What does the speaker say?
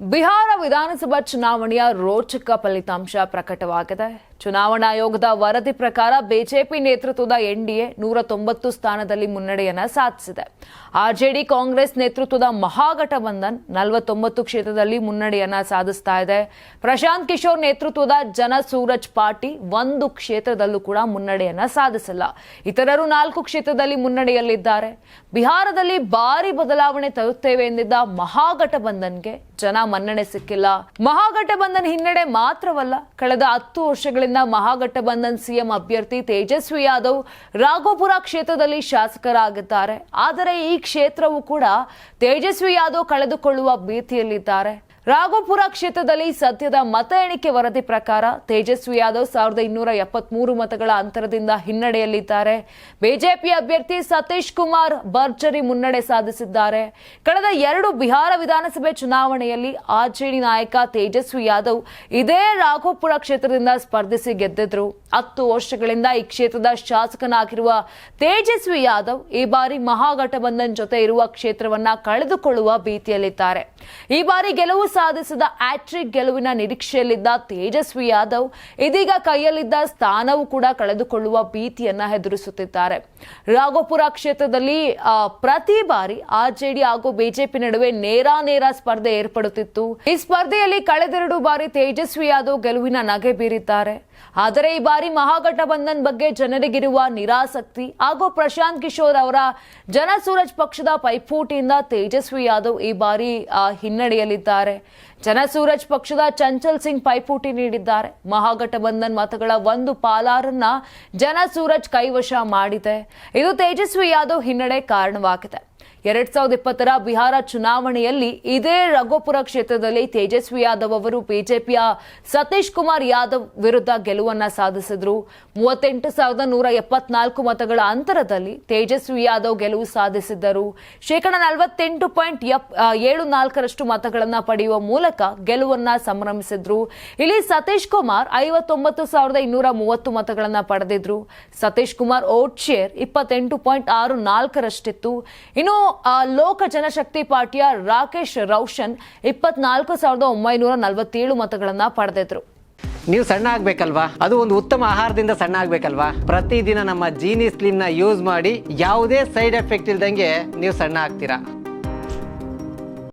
ಬಿಹಾರ ವಿಧಾನಸಭಾ ಚುನಾವಣೆಯ ರೋಚಕ ಫಲಿತಾಂಶ ಪ್ರಕಟವಾಗಿದೆ. ಚುನಾವಣಾ ಆಯೋಗದ ವರದಿ ಪ್ರಕಾರ ಬಿಜೆಪಿ ನೇತೃತ್ವದ ಎನ್ಡಿಎ ನೂರ ತೊಂಬತ್ತು ಸ್ಥಾನದಲ್ಲಿ ಮುನ್ನಡೆಯನ್ನ ಸಾಧಿಸಿದೆ. ಆರ್ಜೆಡಿ ಕಾಂಗ್ರೆಸ್ ನೇತೃತ್ವದ ಮಹಾಗಠಬಂಧನ್ ನಲವತ್ತೊಂಬತ್ತು ಕ್ಷೇತ್ರದಲ್ಲಿ ಮುನ್ನಡೆಯನ್ನ ಸಾಧಿಸ್ತಾ ಇದೆ. ಪ್ರಶಾಂತ್ ಕಿಶೋರ್ ನೇತೃತ್ವದ ಜನ ಸೂರಜ್ ಪಾರ್ಟಿ ಒಂದು ಕ್ಷೇತ್ರದಲ್ಲೂ ಕೂಡ ಮುನ್ನಡೆಯನ್ನ ಸಾಧಿಸಿಲ್ಲ. ಇತರರು ನಾಲ್ಕು ಕ್ಷೇತ್ರದಲ್ಲಿ ಮುನ್ನಡೆಯಲ್ಲಿದ್ದಾರೆ. ಬಿಹಾರದಲ್ಲಿ ಭಾರಿ ಬದಲಾವಣೆ ತರುತ್ತೇವೆ ಎಂದಿದ್ದ ಮಹಾಗಠಬಂಧನ್ಗೆ ಜನ ಮನ್ನಣೆ ಸಿಕ್ಕಿಲ್ಲ. ಮಹಾಗಠಬಂಧನ್ ಹಿನ್ನಡೆ ಮಾತ್ರವಲ್ಲ, ಕಳೆದ ಹತ್ತು ವರ್ಷಗಳಿಂದ ಮಹಾಗಠಬಂಧನ್ ಸಿಎಂ ಅಭ್ಯರ್ಥಿ ತೇಜಸ್ವಿ ಯಾದವ್ ರಾಘೋಪುರ ಕ್ಷೇತ್ರದಲ್ಲಿ ಶಾಸಕರಾಗಿದ್ದಾರೆ. ಆದರೆ ಈ ಕ್ಷೇತ್ರವು ಕೂಡ ತೇಜಸ್ವಿ ಯಾದವ್ ಕಳೆದುಕೊಳ್ಳುವ ಭೀತಿಯಲ್ಲಿದ್ದಾರೆ. ರಾಘೋಪುರ ಕ್ಷೇತ್ರದಲ್ಲಿ ಸದ್ಯದ ಮತ ಎಣಿಕೆ ವರದಿ ಪ್ರಕಾರ ತೇಜಸ್ವಿ ಯಾದವ್ ಸಾವಿರದ ಇನ್ನೂರ ಎಪ್ಪತ್ಮೂರು ಮತಗಳ ಅಂತರದಿಂದ ಹಿನ್ನಡೆಯಲ್ಲಿದ್ದಾರೆ. ಬಿಜೆಪಿ ಅಭ್ಯರ್ಥಿ ಸತೀಶ್ ಕುಮಾರ್ ಭರ್ಜರಿ ಮುನ್ನಡೆ ಸಾಧಿಸಿದ್ದಾರೆ. ಕಳೆದ ಎರಡು ಬಿಹಾರ ವಿಧಾನಸಭೆ ಚುನಾವಣೆಯಲ್ಲಿ ಆರ್ಜೆಡಿ ನಾಯಕ ತೇಜಸ್ವಿ ಯಾದವ್ ಇದೇ ರಾಘೋಪುರ ಕ್ಷೇತ್ರದಿಂದ ಸ್ಪರ್ಧಿಸಿ ಗೆದ್ದಿದ್ರು. ಹತ್ತು ವರ್ಷಗಳಿಂದ ಈ ಕ್ಷೇತ್ರದ ಶಾಸಕನಾಗಿರುವ ತೇಜಸ್ವಿ ಯಾದವ್ ಈ ಬಾರಿ ಮಹಾಗಠಬಂಧನ್ ಜೊತೆ ಇರುವ ಕ್ಷೇತ್ರವನ್ನ ಕಳೆದುಕೊಳ್ಳುವ ಭೀತಿಯಲ್ಲಿದ್ದಾರೆ. ಈ ಬಾರಿ ಗೆಲುವು ಸಾಧಿಸಿದ ಆಟ್ರಿಕ್ ಗೆಲುವಿನ ನಿರೀಕ್ಷೆಯಲ್ಲಿದ್ದ ತೇಜಸ್ವಿ ಯಾದವ್, ಇದೀಗ ಕೈಯಲ್ಲಿದ್ದ ಸ್ಥಾನವೂ ಕೂಡ ಕಳೆದುಕೊಳ್ಳುವ ಭೀತಿಯನ್ನ ಎದುರಿಸುತ್ತಿದ್ದಾರೆ. ರಾಘೋಪುರ ಕ್ಷೇತ್ರದಲ್ಲಿ ಪ್ರತಿ ಬಾರಿ ಆರ್ಜೆಡಿ ಹಾಗೂ ಬಿಜೆಪಿ ನಡುವೆ ನೇರ ನೇರ ಸ್ಪರ್ಧೆ ಏರ್ಪಡುತ್ತಿತ್ತು. ಈ ಸ್ಪರ್ಧೆಯಲ್ಲಿ ಕಳೆದೆರಡು ಬಾರಿ ತೇಜಸ್ವಿ ಯಾದವ್ ಗೆಲುವಿನ ನಗೆ ಬೀರಿದ್ದಾರೆ. ಆದರೆ ಈ ಬಾರಿ ಮಹಾಗಠಬಂಧನ್ ಬಗ್ಗೆ ಜನರಿಗಿರುವ ನಿರಾಸಕ್ತಿ ಹಾಗೂ ಪ್ರಶಾಂತ್ ಕಿಶೋರ್ ಅವರ ಜನಸೂರಜ್ ಪಕ್ಷದ ಪೈಪೋಟಿಯಿಂದ ತೇಜಸ್ವಿ ಯಾದವ್ ಈ ಬಾರಿ ಆ, ಹಿನ್ನಡೆಯಲಿದ್ದಾರೆ ಜನ ಸೂರಜ್ ಪಕ್ಷದ ಚಂಚಲ್ ಸಿಂಗ್ ಪೈಪೋಟಿ ನೀಡಿದ್ದಾರೆ. ಮಹಾಗಠಬಂಧನ್ ಮತಗಳ ಒಂದು ಪಾಲಾರನ್ನ ಜನಸೂರಜ್ ಕೈವಶ ಮಾಡಿದೆ. ಇದು ತೇಜಸ್ವಿ ಯಾದವ್ ಹಿನ್ನಡೆ ಕಾರಣವಾಗಿದೆ. ಎರಡ್ ಸಾವಿರದ ಇಪ್ಪತ್ತರ ಬಿಹಾರ ಚುನಾವಣೆಯಲ್ಲಿ ಇದೇ ರಘೋಪುರ ಕ್ಷೇತ್ರದಲ್ಲಿ ತೇಜಸ್ವಿ ಯಾದವ್ ಅವರು ಬಿಜೆಪಿಯ ಸತೀಶ್ ಕುಮಾರ್ ಯಾದವ್ ವಿರುದ್ಧ ಗೆಲುವನ್ನ ಸಾಧಿಸಿದ್ರು. ಮೂವತ್ತೆಂಟು ಸಾವಿರದ ನೂರ ಎಪ್ಪತ್ನಾಲ್ಕು ಮತಗಳ ಅಂತರದಲ್ಲಿ ತೇಜಸ್ವಿ ಯಾದವ್ ಗೆಲುವು ಸಾಧಿಸಿದ್ದರು. ಶೇಕಡಾ ನಲವತ್ತೆಂಟು ಪಾಯಿಂಟ್ ಏಳು ನಾಲ್ಕರಷ್ಟು ಮತಗಳನ್ನ ಪಡೆಯುವ ಮೂಲಕ ಗೆಲುವನ್ನ ಸಂಭ್ರಮಿಸಿದ್ರು. ಇಲ್ಲಿ ಸತೀಶ್ ಕುಮಾರ್ ಐವತ್ತೊಂಬತ್ತು ಸಾವಿರದ ಇನ್ನೂರ ಮೂವತ್ತು ಮತಗಳನ್ನ ಪಡೆದಿದ್ರು. ಸತೀಶ್ ಕುಮಾರ್ ಓಟ್ ಶೇರ್ ಇಪ್ಪತ್ತೆಂಟು ಪಾಯಿಂಟ್ ಆರು ನಾಲ್ಕರಷ್ಟಿತ್ತು. ಇನ್ನು ಲೋಕ ಜನಶಕ್ತಿ ಪಾರ್ಟಿಯ ರಾಕೇಶ್ ರೌಷನ್ ಇಪ್ಪತ್ನಾಲ್ಕು ಸಾವಿರದ ಒಂಬೈನೂರ ನಲವತ್ತೇಳು ಮತಗಳನ್ನ ಪಡೆದಿದ್ರು. ನೀವು ಸಣ್ಣ ಆಗ್ಬೇಕಲ್ವಾ? ಅದು ಒಂದು ಉತ್ತಮ ಆಹಾರದಿಂದ ಸಣ್ಣ ಆಗ್ಬೇಕಲ್ವಾ? ಪ್ರತಿದಿನ ನಮ್ಮ ಜೀನಿ ಸ್ಲಿಮ್ನ ಯೂಸ್ ಮಾಡಿ ಯಾವುದೇ ಸೈಡ್ ಎಫೆಕ್ಟ್ ಇಲ್ದಂಗೆ ನೀವು ಸಣ್ಣ ಆಗ್ತೀರಾ?